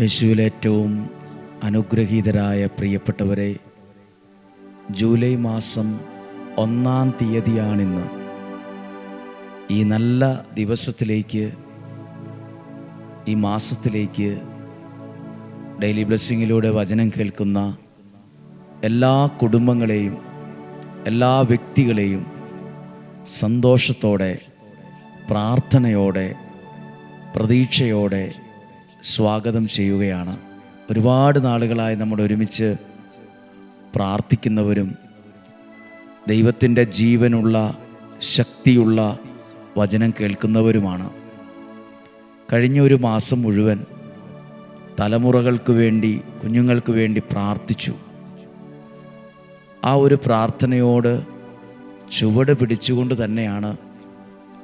യേശുവിൽ ഏറ്റവും അനുഗ്രഹീതരായ പ്രിയപ്പെട്ടവരെ ജൂലൈ മാസം ഒന്നാം തീയതിയാണിന്ന്. ഈ നല്ല ദിവസത്തിലേക്ക് ഈ മാസത്തിലേക്ക് ഡെയിലി ബ്ലെസ്സിങ്ങിലൂടെ വചനം കേൾക്കുന്ന എല്ലാ കുടുംബങ്ങളെയും എല്ലാ വ്യക്തികളെയും സന്തോഷത്തോടെ പ്രാർത്ഥനയോടെ പ്രതീക്ഷയോടെ സ്വാഗതം ചെയ്യുകയാണ്. ഒരുപാട് നാളുകളായി നമ്മൾ ഒരുമിച്ച് പ്രാർത്ഥിക്കുന്നവരും ദൈവത്തിന്റെ ജീവനുള്ള ശക്തിയുള്ള വചനം കേൾക്കുന്നവരുമാണ്. കഴിഞ്ഞ ഒരു മാസം മുഴുവൻ തലമുറകൾക്ക് വേണ്ടി കുഞ്ഞുങ്ങൾക്ക് വേണ്ടി പ്രാർത്ഥിച്ചു. ആ ഒരു പ്രാർത്ഥനയോട് ചുവട് പിടിച്ചുകൊണ്ട് തന്നെയാണ്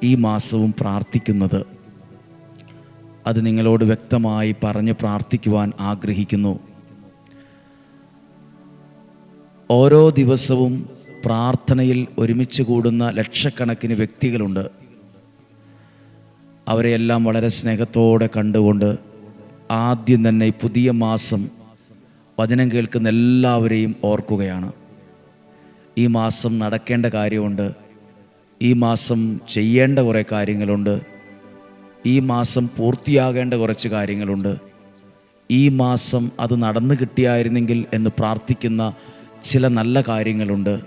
ഈ മാസവും പ്രാർത്ഥിക്കുന്നത്. അത് നിങ്ങളോട് വ്യക്തമായി പറഞ്ഞ് പ്രാർത്ഥിക്കുവാൻ ആഗ്രഹിക്കുന്നു. ഓരോ ദിവസവും പ്രാർത്ഥനയിൽ ഒരുമിച്ച് കൂടുന്ന ലക്ഷക്കണക്കിന് വ്യക്തികളുണ്ട്. അവരെയെല്ലാം വളരെ സ്നേഹത്തോടെ കണ്ടുകൊണ്ട് ആദ്യം തന്നെ പുതിയ മാസം വചനം കേൾക്കുന്ന എല്ലാവരെയും ഓർക്കുകയാണ്. ഈ മാസം നടക്കേണ്ട കാര്യമുണ്ട്. ഈ മാസം ചെയ്യേണ്ട കുറേ കാര്യങ്ങളുണ്ട്. ഈ മാസം പൂർത്തിയാകേണ്ട കുറച്ച് കാര്യങ്ങളുണ്ട്. ഈ മാസം അത് നടന്നു കിട്ടിയായിരുന്നെങ്കിൽ എന്ന് പ്രാർത്ഥിക്കുന്ന ചില നല്ല കാര്യങ്ങളുണ്ട്.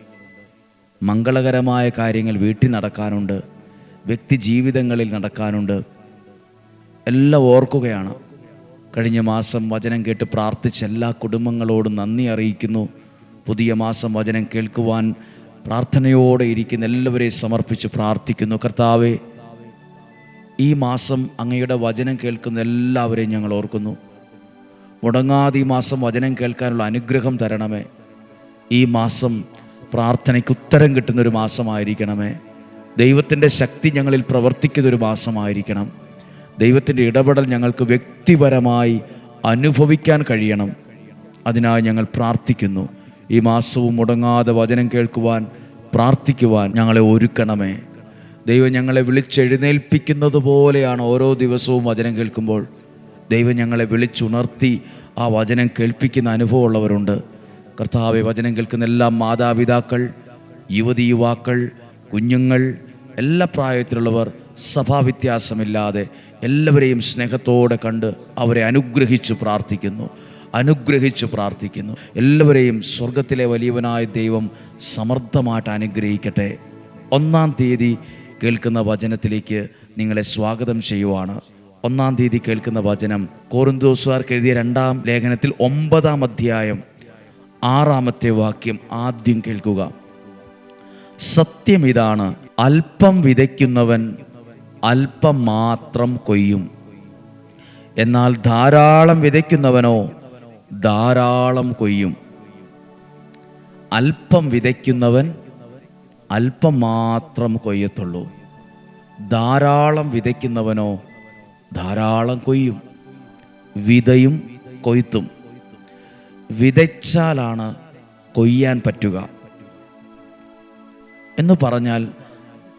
മംഗളകരമായ കാര്യങ്ങൾ വീട്ടിൽ നടക്കാനുണ്ട്. വ്യക്തി ജീവിതങ്ങളിൽ നടക്കാനുണ്ട്. എല്ലാം ഓർക്കുകയാണ്. കഴിഞ്ഞ മാസം വചനം കേട്ട് പ്രാർത്ഥിച്ച എല്ലാ കുടുംബങ്ങളോടും നന്ദി അറിയിക്കുന്നു. പുതിയ മാസം വചനം കേൾക്കുവാൻ പ്രാർത്ഥനയോടെ ഇരിക്കുന്ന എല്ലാവരെയും സമർപ്പിച്ച് പ്രാർത്ഥിക്കുന്നു. കർത്താവെ ഈ മാസം അങ്ങയുടെ വചനം കേൾക്കുന്ന എല്ലാവരെയും ഞങ്ങൾ ഓർക്കുന്നു. മുടങ്ങാതെ ഈ മാസം വചനം കേൾക്കാനുള്ള അനുഗ്രഹം തരണമേ. ഈ മാസം പ്രാർത്ഥനയ്ക്ക് ഉത്തരം കിട്ടുന്ന ഒരു മാസമായിരിക്കണമേ. ദൈവത്തിന്റെ ശക്തി ഞങ്ങളിൽ പ്രവർത്തിക്കുന്ന ഒരു മാസമായിരിക്കണം. ദൈവത്തിന്റെ ഇടപെടൽ ഞങ്ങൾക്ക് വ്യക്തിപരമായി അനുഭവിക്കാൻ കഴിയണം. അതിനായി ഞങ്ങൾ പ്രാർത്ഥിക്കുന്നു. ഈ മാസവും മുടങ്ങാതെ വചനം കേൾക്കുവാൻ പ്രാർത്ഥിക്കുവാൻ ഞങ്ങളെ ഒരുക്കണമേ. ദൈവം ഞങ്ങളെ വിളിച്ചെഴുന്നേൽപ്പിക്കുന്നത് പോലെയാണ് ഓരോ ദിവസവും വചനം കേൾക്കുമ്പോൾ. ദൈവം ഞങ്ങളെ വിളിച്ചുണർത്തി ആ വചനം കേൾപ്പിക്കുന്ന അനുഭവമുള്ളവരുണ്ട്. കർത്താവെ വചനം കേൾക്കുന്ന എല്ലാ മാതാപിതാക്കൾ യുവതി യുവാക്കൾ കുഞ്ഞുങ്ങൾ എല്ലാ പ്രായത്തിലുള്ളവർ സഭാവ്യത്യാസമില്ലാതെ എല്ലാവരെയും സ്നേഹത്തോടെ കണ്ട് അവരെ അനുഗ്രഹിച്ചു പ്രാർത്ഥിക്കുന്നു. അനുഗ്രഹിച്ചു പ്രാർത്ഥിക്കുന്നു. എല്ലാവരെയും സ്വർഗത്തിലെ വലിയവനായ ദൈവം സമർത്ഥമായിട്ട് അനുഗ്രഹിക്കട്ടെ. ഒന്നാം തീയതി കേൾക്കുന്ന വചനത്തിലേക്ക് നിങ്ങളെ സ്വാഗതം ചെയ്യുവാണ്. ഒന്നാം തീയതി കേൾക്കുന്ന വചനം കോറിന്തോസുകാർക്ക് എഴുതിയ രണ്ടാം ലേഖനത്തിൽ ഒമ്പതാം അധ്യായം ആറാമത്തെ വാക്യം ആദ്യം കേൾക്കുക. സത്യം ഇതാണ് അല്പം വിതയ്ക്കുന്നവൻ അല്പം മാത്രം കൊയ്യും. എന്നാൽ ധാരാളം വിതയ്ക്കുന്നവനോ ധാരാളം കൊയ്യും. അല്പം വിതയ്ക്കുന്നവൻ അല്പം മാത്രം കൊയ്യത്തുള്ളൂ. ധാരാളം വിതയ്ക്കുന്നവനോ ധാരാളം കൊയ്യും. വിതയും കൊയ്ത്തും. വിതച്ചാലാണ് കൊയ്യാൻ പറ്റുക. എന്ന് പറഞ്ഞാൽ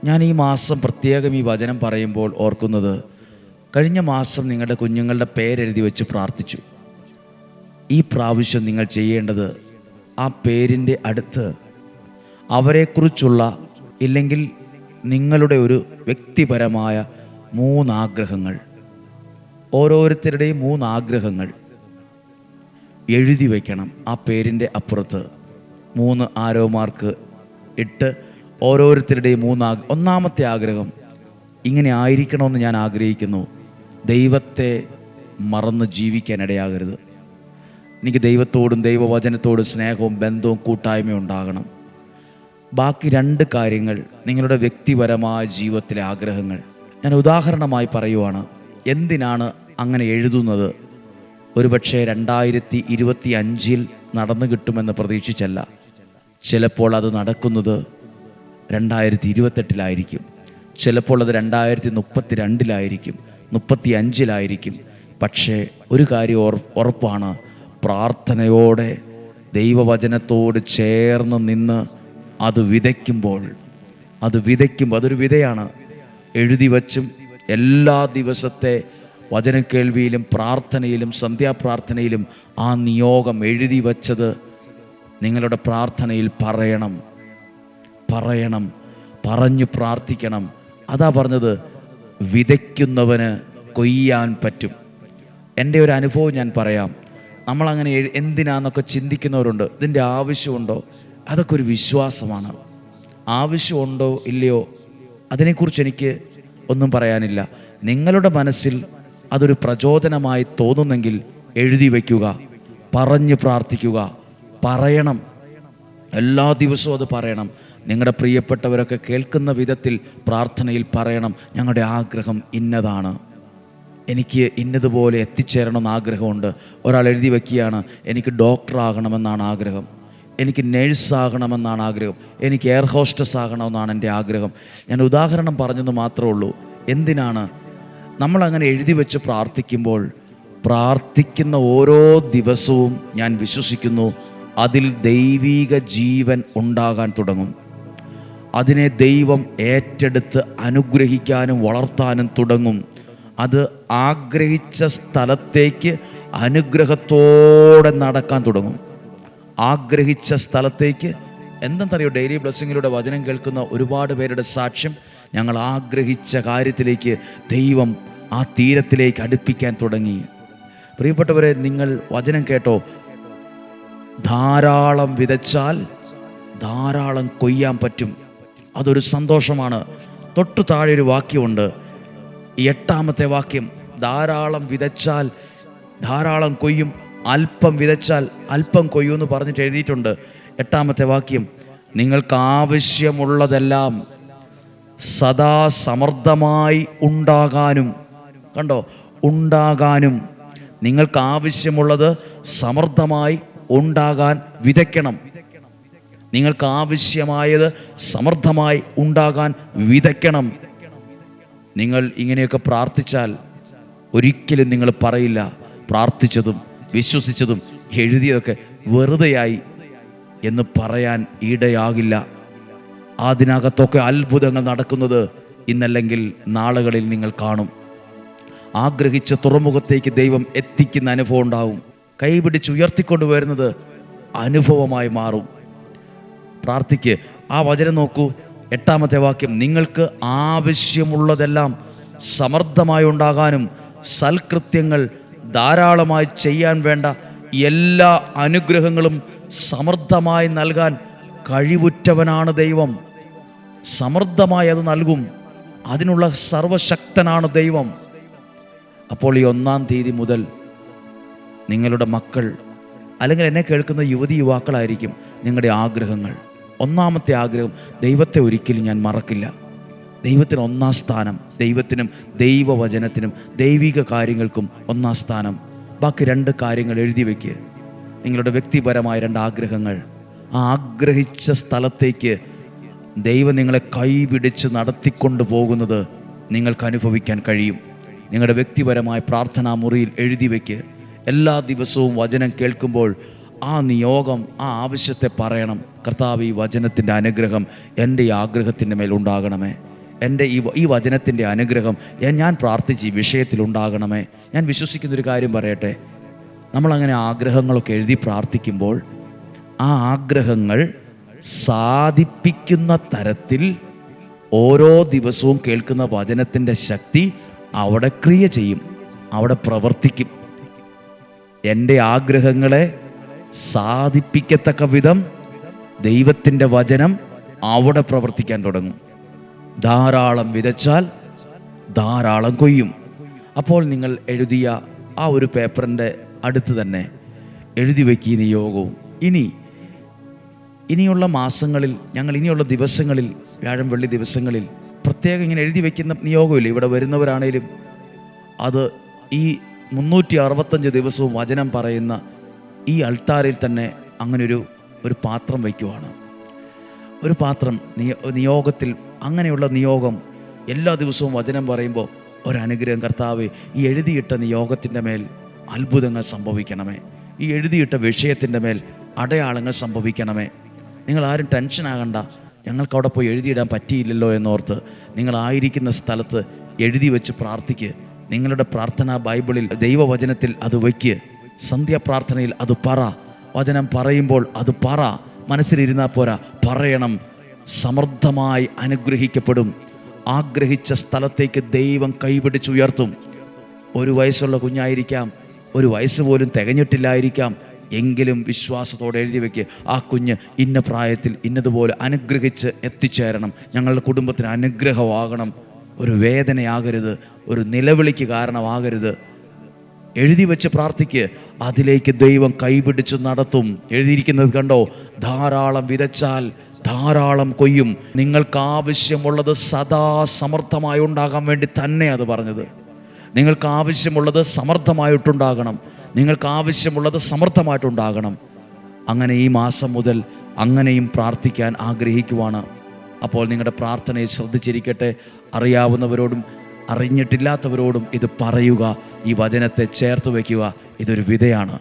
ഞാൻ ഈ മാസം പ്രത്യേകം ഈ വചനം പറയുമ്പോൾ ഓർക്കുന്നത് കഴിഞ്ഞ മാസം നിങ്ങളുടെ കുഞ്ഞുങ്ങളുടെ പേരെഴുതി വെച്ച് പ്രാർത്ഥിച്ചു. ഈ പ്രാവശ്യം നിങ്ങൾ ചെയ്യേണ്ടത് ആ പേരിന്റെ അടുത്ത് അവരെക്കുറിച്ചുള്ള ഇല്ലെങ്കിൽ നിങ്ങളുടെ ഒരു വ്യക്തിപരമായ മൂന്നാഗ്രഹങ്ങൾ. ഓരോരുത്തരുടെയും മൂന്നാഗ്രഹങ്ങൾ എഴുതി വയ്ക്കണം ആ പേരിന്റെ അപ്പുറത്ത്. മൂന്ന് ആരോമാർക്ക് ഇട്ട് ഓരോരുത്തരുടെയും മൂന്ന് ഒന്നാമത്തെ ആഗ്രഹം ഇങ്ങനെ ആയിരിക്കണമെന്ന് ഞാൻ ആഗ്രഹിക്കുന്നു. ദൈവത്തെ മറന്ന് ജീവിക്കാൻ ഇടയാകരുത് എനിക്ക് ദൈവത്തോടും ദൈവവചനത്തോടും സ്നേഹവും ബന്ധവും കൂട്ടായ്മയും ഉണ്ടാകണം. ബാക്കി രണ്ട് കാര്യങ്ങൾ നിങ്ങളുടെ വ്യക്തിപരമായ ജീവിതത്തിലെ ആഗ്രഹങ്ങൾ. ഞാൻ ഉദാഹരണമായി പറയുവാണ് എന്തിനാണ് അങ്ങനെ എഴുതുന്നത്? ഒരുപക്ഷെ രണ്ടായിരത്തി ഇരുപത്തി അഞ്ചിൽ നടന്നു കിട്ടുമെന്ന് പ്രതീക്ഷിച്ചല്ല. ചിലപ്പോൾ അത് നടക്കുന്നത് രണ്ടായിരത്തി ഇരുപത്തെട്ടിലായിരിക്കും ചിലപ്പോൾ അത് രണ്ടായിരത്തി മുപ്പത്തി രണ്ടിലായിരിക്കും മുപ്പത്തി അഞ്ചിലായിരിക്കും പക്ഷേ ഒരു കാര്യം ഉറ ഉറപ്പാണ് പ്രാർത്ഥനയോടെ ദൈവവചനത്തോട് ചേർന്ന് നിന്ന് അത് വിതയ്ക്കുമ്പോൾ അത് വിതയ്ക്കുമ്പോൾ അതൊരു വിതയാണ്. എഴുതി വച്ചും എല്ലാ ദിവസത്തെ വചനക്കേൾവിയിലും പ്രാർത്ഥനയിലും സന്ധ്യാപ്രാർത്ഥനയിലും ആ നിയോഗം എഴുതി വച്ചത് നിങ്ങളുടെ പ്രാർത്ഥനയിൽ പറയണം പറയണം പറഞ്ഞു പ്രാർത്ഥിക്കണം. അതാ പറഞ്ഞത് വിതയ്ക്കുന്നവന് കൊയ്യാൻ പറ്റും. എന്റെ ഒരു അനുഭവം ഞാൻ പറയാം. നമ്മളങ്ങനെ എന്തിനാന്നൊക്കെ ചിന്തിക്കുന്നവരുണ്ട്. ഇതിന്റെ ആവശ്യമുണ്ടോ? അതൊക്കെ ഒരു വിശ്വാസമാണ്. ആവശ്യമുണ്ടോ ഇല്ലയോ അതിനെക്കുറിച്ച് എനിക്ക് ഒന്നും പറയാനില്ല. നിങ്ങളുടെ മനസ്സിൽ അതൊരു പ്രചോദനമായി തോന്നുന്നെങ്കിൽ എഴുതി വയ്ക്കുക പറഞ്ഞ് പ്രാർത്ഥിക്കുക പറയണം. എല്ലാ ദിവസവും അത് പറയണം. നിങ്ങളുടെ പ്രിയപ്പെട്ടവരൊക്കെ കേൾക്കുന്ന വിധത്തിൽ പ്രാർത്ഥനയിൽ പറയണം. ഞങ്ങളുടെ ആഗ്രഹം ഇന്നതാണ്. എനിക്ക് ഇന്നതുപോലെ എത്തിച്ചേരണമെന്ന് ആഗ്രഹമുണ്ട്. ഒരാൾ എഴുതി വയ്ക്കുകയാണ് എനിക്ക് ഡോക്ടർ ആകണമെന്നാണ് ആഗ്രഹം. എനിക്ക് നേഴ്സ് ആകണമെന്നാണ് ആഗ്രഹം. എനിക്ക് എയർ ഹോസ്റ്റസ് ആകണമെന്നാണ് എന്റെ ആഗ്രഹം. ഞാൻ ഉദാഹരണം പറഞ്ഞെന്ന് മാത്രമേ ഉള്ളൂ. എന്തിനാണ്? നമ്മളങ്ങനെ എഴുതി വെച്ച് പ്രാർത്ഥിക്കുമ്പോൾ പ്രാർത്ഥിക്കുന്ന ഓരോ ദിവസവും ഞാൻ വിശ്വസിക്കുന്നു അതിൽ ദൈവീക ജീവൻ ഉണ്ടാകാൻ തുടങ്ങും. അതിനെ ദൈവം ഏറ്റെടുത്ത് അനുഗ്രഹിക്കാനും വളർത്താനും തുടങ്ങും. അത് ആഗ്രഹിച്ച സ്ഥലത്തേക്ക് അനുഗ്രഹത്തോടെ നടക്കാൻ തുടങ്ങും. ആഗ്രഹിച്ച സ്ഥലത്തേക്ക്. എന്തെന്നറിയോ ഡെയിലി ബ്ലെസ്സിങ്ങിലൂടെ വചനം കേൾക്കുന്ന ഒരുപാട് പേരുടെ സാക്ഷ്യം ഞങ്ങൾ ആഗ്രഹിച്ച കാര്യത്തിലേക്ക് ദൈവം ആ തീരത്തിലേക്ക് അടുപ്പിക്കാൻ തുടങ്ങി. പ്രിയപ്പെട്ടവരെ നിങ്ങൾ വചനം കേട്ടോ? ധാരാളം വിതച്ചാൽ ധാരാളം കൊയ്യാൻ പറ്റും. അതൊരു സന്തോഷമാണ്. തൊട്ടു താഴെ ഒരു വാക്യമുണ്ട്. എട്ടാമത്തെ വാക്യം ധാരാളം വിതച്ചാൽ ധാരാളം കൊയ്യും. അല്പം വിതച്ചാൽ അല്പം കൊയ്യൂ എന്ന് പറഞ്ഞിട്ട് എഴുതിയിട്ടുണ്ട് എട്ടാമത്തെ വാക്യം. നിങ്ങൾക്ക് ആവശ്യമുള്ളതെല്ലാം സദാ സമൃദ്ധമായി ഉണ്ടാകാനും കണ്ടോ? ഉണ്ടാകാനും. നിങ്ങൾക്ക് ആവശ്യമുള്ളത് സമൃദ്ധമായി ഉണ്ടാകാൻ വിതയ്ക്കണം. നിങ്ങൾക്ക് ആവശ്യമായത് സമൃദ്ധമായി ഉണ്ടാകാൻ വിതയ്ക്കണം. നിങ്ങൾ ഇങ്ങനെയൊക്കെ പ്രാർത്ഥിച്ചാൽ ഒരിക്കലും നിങ്ങൾ പറയില്ല. പ്രാർത്ഥിച്ചതും വിശ്വസിച്ചതും എഴുതിയതൊക്കെ വെറുതെയായി എന്ന് പറയാൻ ഇടയാകില്ല. അതിനകത്തൊക്കെ അത്ഭുതങ്ങൾ നടക്കുന്നത് ഇന്നല്ലെങ്കിൽ നാളുകളിൽ നിങ്ങൾ കാണും. ആഗ്രഹിച്ച തുറമുഖത്തേക്ക് ദൈവം എത്തിക്കുന്ന അനുഭവം ഉണ്ടാവും. കൈപിടിച്ച് ഉയർത്തിക്കൊണ്ട് വരുന്നത് അനുഭവമായി മാറും. പ്രാർത്ഥിക്ക്. ആ വചനം നോക്കൂ. എട്ടാമത്തെ വാക്യം. നിങ്ങൾക്ക് ആവശ്യമുള്ളതെല്ലാം സമർത്ഥമായി ഉണ്ടാകാനും സൽകൃത്യങ്ങൾ ധാരാളമായി ചെയ്യാൻ വേണ്ട എല്ലാ അനുഗ്രഹങ്ങളും സമൃദ്ധമായി നൽകാൻ കഴിവുറ്റവനാണ് ദൈവം. സമൃദ്ധമായി അത് നൽകും. അതിനുള്ള സർവശക്തനാണ് ദൈവം. അപ്പോൾ ഈ ഒന്നാം തീയതി മുതൽ നിങ്ങളുടെ മക്കൾ അല്ലെങ്കിൽ എന്നെ കേൾക്കുന്ന യുവതി യുവാക്കളായിരിക്കും നിങ്ങളുടെ ആഗ്രഹങ്ങൾ. ഒന്നാമത്തെ ആഗ്രഹം ദൈവത്തെ ഒരിക്കലും ഞാൻ മറക്കില്ല. ദൈവത്തിന് ഒന്നാം സ്ഥാനം ദൈവത്തിനും ദൈവവചനത്തിനും ദൈവിക കാര്യങ്ങൾക്കും ഒന്നാം സ്ഥാനം. ബാക്കി രണ്ട് കാര്യങ്ങൾ എഴുതി വയ്ക്കുക നിങ്ങളുടെ വ്യക്തിപരമായ രണ്ട് ആഗ്രഹങ്ങൾ. ആ ആഗ്രഹിച്ച സ്ഥലത്തേക്ക് ദൈവം നിങ്ങളെ കൈപിടിച്ച് നടത്തിക്കൊണ്ട് പോകുന്നത് നിങ്ങൾക്ക് അനുഭവിക്കാൻ കഴിയും. നിങ്ങളുടെ വ്യക്തിപരമായ പ്രാർത്ഥനാ മുറിയിൽ എഴുതി വയ്ക്ക് എല്ലാ ദിവസവും വചനം കേൾക്കുമ്പോൾ ആ നിയോഗം ആ ആവശ്യത്തെ പറയണം. കർത്താവ് ഈ വചനത്തിന്റെ അനുഗ്രഹം എന്റെ ഈ ആഗ്രഹത്തിന്റെ മേൽ ഉണ്ടാകണമേ. എന്റെ ഈ ഈ വചനത്തിന്റെ അനുഗ്രഹം ഞാൻ പ്രാർത്ഥിച്ച് ഈ വിഷയത്തിൽ ഉണ്ടാകണമേ ഞാൻ വിശ്വസിക്കുന്നൊരു കാര്യം പറയട്ടെ. നമ്മളങ്ങനെ ആഗ്രഹങ്ങളൊക്കെ എഴുതി പ്രാർത്ഥിക്കുമ്പോൾ ആ ആഗ്രഹങ്ങൾ സാധിപ്പിക്കുന്ന തരത്തിൽ ഓരോ ദിവസവും കേൾക്കുന്ന വചനത്തിന്റെ ശക്തി അവിടെ ക്രിയ ചെയ്യും അവിടെ പ്രവർത്തിക്കും. എന്റെ ആഗ്രഹങ്ങളെ സാധിപ്പിക്കത്തക്ക വിധം ദൈവത്തിന്റെ വചനം അവിടെ പ്രവർത്തിക്കാൻ തുടങ്ങും. ധാരാളം വിതച്ചാൽ ധാരാളം കൊയ്യും. അപ്പോൾ നിങ്ങൾ എഴുതിയ ആ ഒരു പേപ്പറിന്റെ അടുത്ത് തന്നെ എഴുതി വയ്ക്കുക നിയോഗവും ഇനി ഇനിയുള്ള മാസങ്ങളിൽ ഞങ്ങൾ ഇനിയുള്ള ദിവസങ്ങളിൽ വ്യാഴം വെള്ളി ദിവസങ്ങളിൽ പ്രത്യേകം ഇങ്ങനെ എഴുതി വയ്ക്കുന്ന നിയോഗമില്ല. ഇവിടെ വരുന്നവരാണേലും അത് ഈ മുന്നൂറ്റി അറുപത്തഞ്ച് ദിവസവും വചനം പറയുന്ന ഈ അൾത്താരിൽ തന്നെ അങ്ങനൊരു ഒരു പാത്രം വയ്ക്കുവാണ്. ഒരു പാത്രം നിയോഗത്തിൽ അങ്ങനെയുള്ള നിയോഗം എല്ലാ ദിവസവും വചനം പറയുമ്പോൾ ഒരനുഗ്രഹം കർത്താവ് ഈ എഴുതിയിട്ട നിയോഗത്തിന്റെ മേൽ അത്ഭുതങ്ങൾ സംഭവിക്കണമേ. ഈ എഴുതിയിട്ട വിഷയത്തിന്റെ മേൽ അടയാളങ്ങൾ സംഭവിക്കണമേ. നിങ്ങൾ ആരും ടെൻഷനാകണ്ട ഞങ്ങൾക്ക് അവിടെ പോയി എഴുതിയിടാൻ പറ്റിയില്ലല്ലോ എന്നോർത്ത് നിങ്ങളായിരിക്കുന്ന സ്ഥലത്ത് എഴുതി വെച്ച് പ്രാർത്ഥിക്ക്. നിങ്ങളുടെ പ്രാർത്ഥനാ ബൈബിളിൽ ദൈവവചനത്തിൽ അത് വയ്ക്ക്. സന്ധ്യാപ്രാർത്ഥനയിൽ അത് പറ. വചനം പറയുമ്പോൾ അത് പറ. മനസ്സിലിരുന്നാൽ പോരാ. പറയണം. സമൃദ്ധമായി അനുഗ്രഹിക്കപ്പെടും. ആഗ്രഹിച്ച സ്ഥലത്തേക്ക് ദൈവം കൈപിടിച്ചുയർത്തും. ഒരു വയസ്സുള്ള കുഞ്ഞായിരിക്കാം. ഒരു വയസ്സ് പോലും തികഞ്ഞിട്ടില്ലായിരിക്കാം. എങ്കിലും വിശ്വാസത്തോടെ എഴുതി വയ്ക്കുക ആ കുഞ്ഞ് ഇന്ന പ്രായത്തിൽ ഇന്നതുപോലെ അനുഗ്രഹിച്ച് എത്തിച്ചേരണം. ഞങ്ങളുടെ കുടുംബത്തിന് അനുഗ്രഹമാകണം. ഒരു വേദനയാകരുത്. ഒരു നിലവിളിക്ക് കാരണമാകരുത്. എഴുതി വെച്ച് പ്രാർത്ഥിക്ക്. അതിലേക്ക് ദൈവം കൈപിടിച്ച് നടത്തും. എഴുതിയിരിക്കുന്നത് കണ്ടോ? ധാരാളം വിതച്ചാൽ ധാരാളം കൊയ്യും. നിങ്ങൾക്ക് ആവശ്യമുള്ളത് സദാ സമർത്ഥമായി ഉണ്ടാകാൻ വേണ്ടി തന്നെ അത് പറഞ്ഞത്. നിങ്ങൾക്ക് ആവശ്യമുള്ളത് സമർത്ഥമായിട്ടുണ്ടാകണം. നിങ്ങൾക്ക് ആവശ്യമുള്ളത് സമർത്ഥമായിട്ടുണ്ടാകണം. അങ്ങനെ ഈ മാസം മുതൽ അങ്ങനെയും പ്രാർത്ഥിക്കാൻ ആഗ്രഹിക്കുവാണ്. അപ്പോൾ നിങ്ങളുടെ പ്രാർത്ഥനയെ ശ്രദ്ധിച്ചിരിക്കട്ടെ. അറിയാവുന്നവരോടും അറിഞ്ഞിട്ടില്ലാത്തവരോടും ഇത് പറയുക. ഈ വചനത്തെ ചേർത്ത് വയ്ക്കുക. ഇതൊരു വിധയാണ്.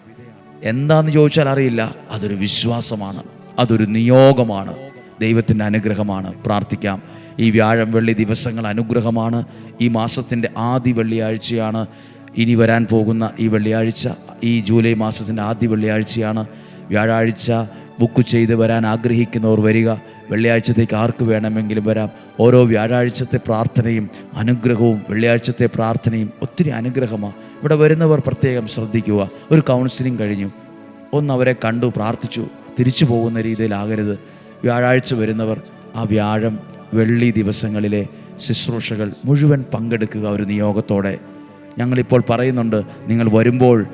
എന്താന്ന് ചോദിച്ചാൽ അറിയില്ല. അതൊരു വിശ്വാസമാണ്. അതൊരു നിയോഗമാണ്. ദൈവത്തിന്റെ അനുഗ്രഹമാണ്. പ്രാർത്ഥിക്കാം. ഈ വ്യാഴം വെള്ളി ദിവസങ്ങൾ അനുഗ്രഹമാണ്. ഈ മാസത്തിന്റെ ആദ്യ വെള്ളിയാഴ്ചയാണ്. ഇനി വരാൻ പോകുന്ന ഈ വെള്ളിയാഴ്ച ഈ ജൂലൈ മാസത്തിന്റെ ആദ്യ വെള്ളിയാഴ്ചയാണ്. വ്യാഴാഴ്ച ബുക്ക് ചെയ്ത് വരാൻ ആഗ്രഹിക്കുന്നവർ വരിക. വെള്ളിയാഴ്ചത്തേക്ക് ആർക്ക് വേണമെങ്കിലും വരാം. ഓരോ വ്യാഴാഴ്ചത്തെ പ്രാർത്ഥനയും അനുഗ്രഹവും വെള്ളിയാഴ്ചത്തെ പ്രാർത്ഥനയും ഒത്തിരി അനുഗ്രഹമാണ് ഇവിടെ വരുന്നവർ പ്രത്യേകം ശ്രദ്ധിക്കുക. ഒരു കൗൺസിലിംഗ് കഴിഞ്ഞു. ഒന്ന് അവരെ കണ്ടു പ്രാർത്ഥിച്ചു. തിരിച്ചു പോകുന്ന രീതിയിലാകരുത് വ്യാഴാഴ്ച വരുന്നവർ ആ വ്യാഴം വെള്ളി ദിവസങ്ങളിലെ ശുശ്രൂഷകൾ മുഴുവൻ പങ്കെടുക്കുക ഒരു നിയോഗത്തോടെ. ഞങ്ങളിപ്പോൾ പറയുന്നുണ്ട് നിങ്ങൾ വരുമ്പോൾ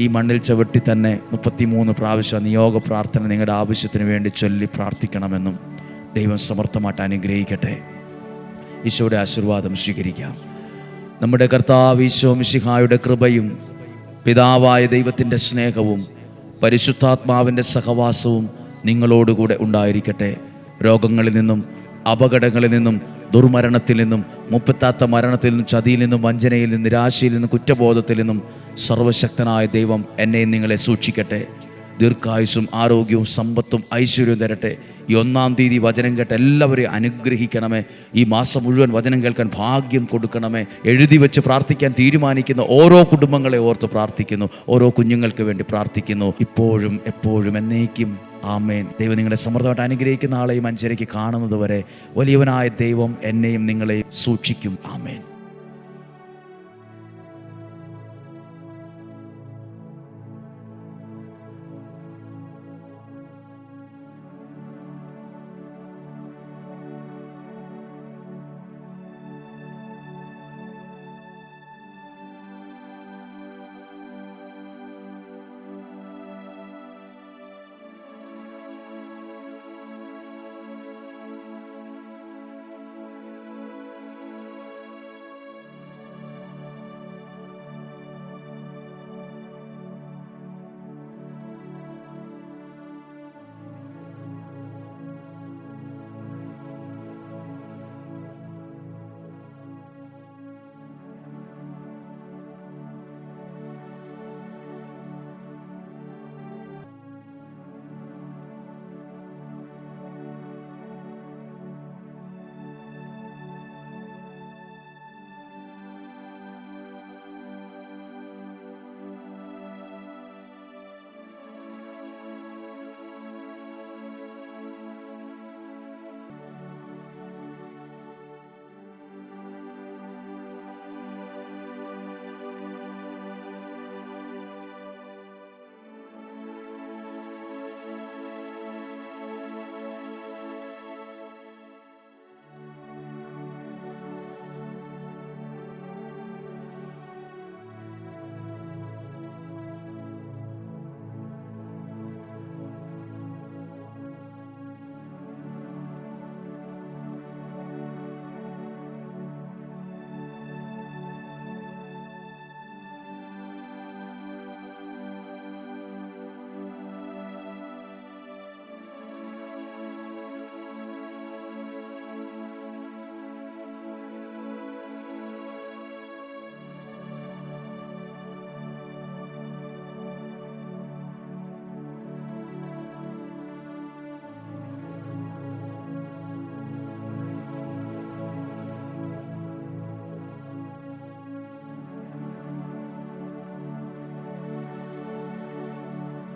ഈ മണ്ണിൽ ചവിട്ടി തന്നെ മുപ്പത്തിമൂന്ന് പ്രാവശ്യം നിയോഗ പ്രാർത്ഥന നിങ്ങളുടെ ആവശ്യത്തിന് വേണ്ടി ചൊല്ലി പ്രാർത്ഥിക്കണമെന്നും ദൈവം സമർത്ഥമായിട്ട് അനുഗ്രഹിക്കട്ടെ. ഈശോയുടെ ആശീർവാദം സ്വീകരിക്കാം. നമ്മുടെ കർത്താവ് ഈശോ മിശിഹായുടെ കൃപയും പിതാവായ ദൈവത്തിന്റെ സ്നേഹവും പരിശുദ്ധാത്മാവിന്റെ സഹവാസവും നിങ്ങളോടുകൂടെ ഉണ്ടായിരിക്കട്ടെ. രോഗങ്ങളിൽ നിന്നും അപകടങ്ങളിൽ നിന്നും ദുർമരണത്തിൽ നിന്നും മുപ്പത്താത്ത മരണത്തിൽ നിന്നും ചതിയിൽ നിന്നും വഞ്ചനയിൽ നിന്നും നിരാശയിൽ നിന്നും കുറ്റബോധത്തിൽ നിന്നും സർവശക്തനായ ദൈവം എന്നെയും നിങ്ങളെ സൂക്ഷിക്കട്ടെ. ദീർഘായുസും ആരോഗ്യവും സമ്പത്തും ഐശ്വര്യവും തരട്ടെ. ഈ ഒന്നാം തീയതി വചനം കേട്ട് എല്ലാവരെയും അനുഗ്രഹിക്കണമേ. ഈ മാസം മുഴുവൻ വചനം കേൾക്കാൻ ഭാഗ്യം കൊടുക്കണമേ. എഴുതി വെച്ച് പ്രാർത്ഥിക്കാൻ തീരുമാനിക്കുന്ന ഓരോ കുടുംബങ്ങളെ ഓർത്ത് പ്രാർത്ഥിക്കുന്നു. ഓരോ കുഞ്ഞുങ്ങൾക്ക് വേണ്ടി പ്രാർത്ഥിക്കുന്നു. ഇപ്പോഴും എപ്പോഴും എന്നേക്കും. ആമേൻ. ദൈവം നിങ്ങളെ സമൃദ്ധമായിട്ട് അനുഗ്രഹിക്കുന്ന ആളെയും അഞ്ചരയ്ക്ക് കാണുന്നത് വരെ വലിയവനായ ദൈവം എന്നെയും നിങ്ങളെയും സൂക്ഷിക്കും. ആമേൻ.